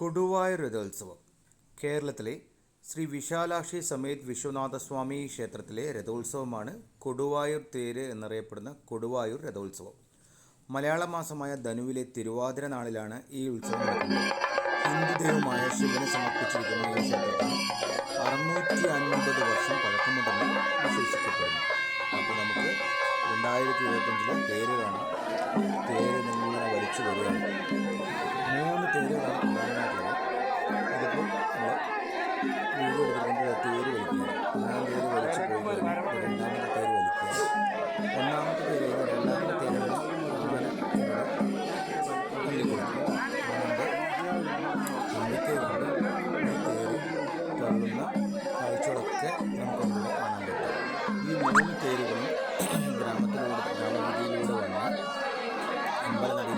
കൊടുവായൂർ രഥോത്സവം. കേരളത്തിലെ ശ്രീ വിശാലാക്ഷി സമേത് വിശ്വനാഥസ്വാമി ക്ഷേത്രത്തിലെ രഥോത്സവമാണ് കൊടുവായൂർ തേര് എന്നറിയപ്പെടുന്ന കൊടുവായൂർ രഥോത്സവം. മലയാള മാസമായ ധനുവിലെ തിരുവാതിര നാളിലാണ് ഈ ഉത്സവം നടക്കുന്നത്. ഹിന്ദു ദൈവമായ ശിവന് സമർപ്പിച്ചിരിക്കുന്ന ഈ ക്ഷേത്രത്തിന് അറുന്നൂറ്റി അൻപത് വർഷം പഴക്കമുണ്ടെന്ന് വിശ്വസിക്കപ്പെടുന്നു. അപ്പോൾ നമുക്ക് രണ്ടായിരത്തി ഇരുപത്തഞ്ചിലെ തേര് കാണാം. തേര് നിങ്ങളിങ്ങനെ വലിച്ചു വരികയാണ്. മൂന്ന് തേരുകളാണ് പ്രധാനമായിട്ടുള്ളത്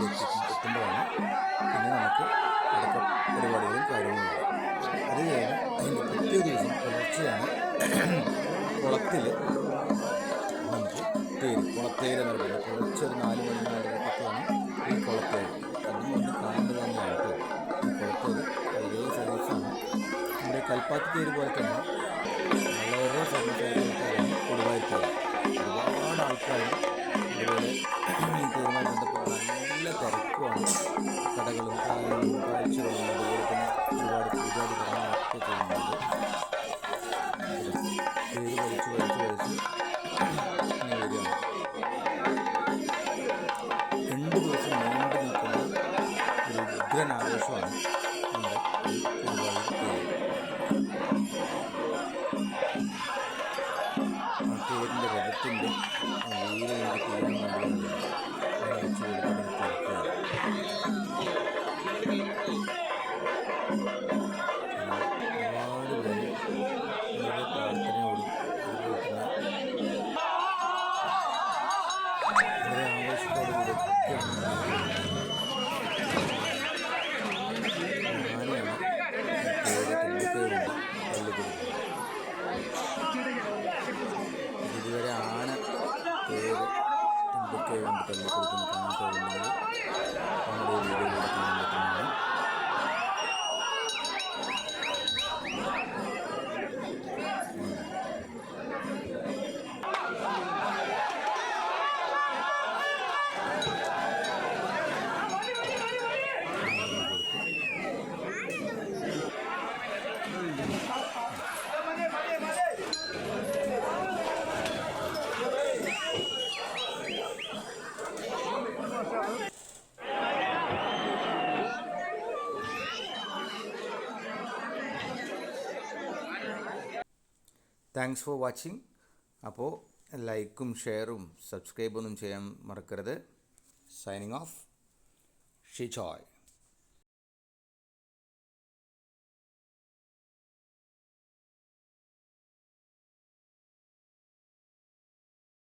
എത്തുമ്പോഴാണ് പിന്നെ നമുക്ക് അടുത്ത പരിപാടികളും കാര്യങ്ങളും അത് കഴിഞ്ഞ് അതിന്റെ പിറ്റേ ദിവസം പുലർച്ചെയാണ് കുളത്തിൽ നമുക്ക് തേര് കുളത്തേര് എന്ന് പറയുന്നത്. പുലർച്ചെ ഒരു നാല് മണി നാലരക്കൊക്കെയാണ് ഈ കുളത്തേര്. അതും ഒന്ന് കാണേണ്ടത് തന്നെയാണ് ഈ കുളത്തേര് വളരെ സർവീസാണ് നമ്മുടെ കൽപ്പാത്തി തേര് പോലെ തന്നെ വളരെ സർവീസായിട്ടുള്ള കൊടുവായിരിക്കും ഒരുപാട് ആൾക്കാർ തിരക്കുമാണ് കടകളും കാര്യങ്ങളും കാഴ്ചകളും അതുപോലെ തന്നെ ഒരുപാട് പൂജാതി കർമ്മങ്ങളൊക്കെ ചെയ്യുന്നുണ്ട്. തേര് വലിച്ച് വലിച്ച് വലിച്ച് രണ്ട് ദിവസം നീണ്ടു നിൽക്കുന്ന ഒരു ഉഗ്രൻ ആഘോഷമാണ് തുമ്പിക്കൈ കൊണ്ട് തള്ളിക്കൊടുക്കുന്ന നമ്മുടെ വീഡിയോയിലൂടെ കാണാൻ പറ്റുന്നതാണ്. താങ്ക്സ് ഫോർ വാച്ചിങ് അപ്പോൾ ലൈക്കും ഷെയറും സബ്സ്ക്രൈബൊന്നും ചെയ്യാൻ മറക്കരുത്. Signing off Shijoy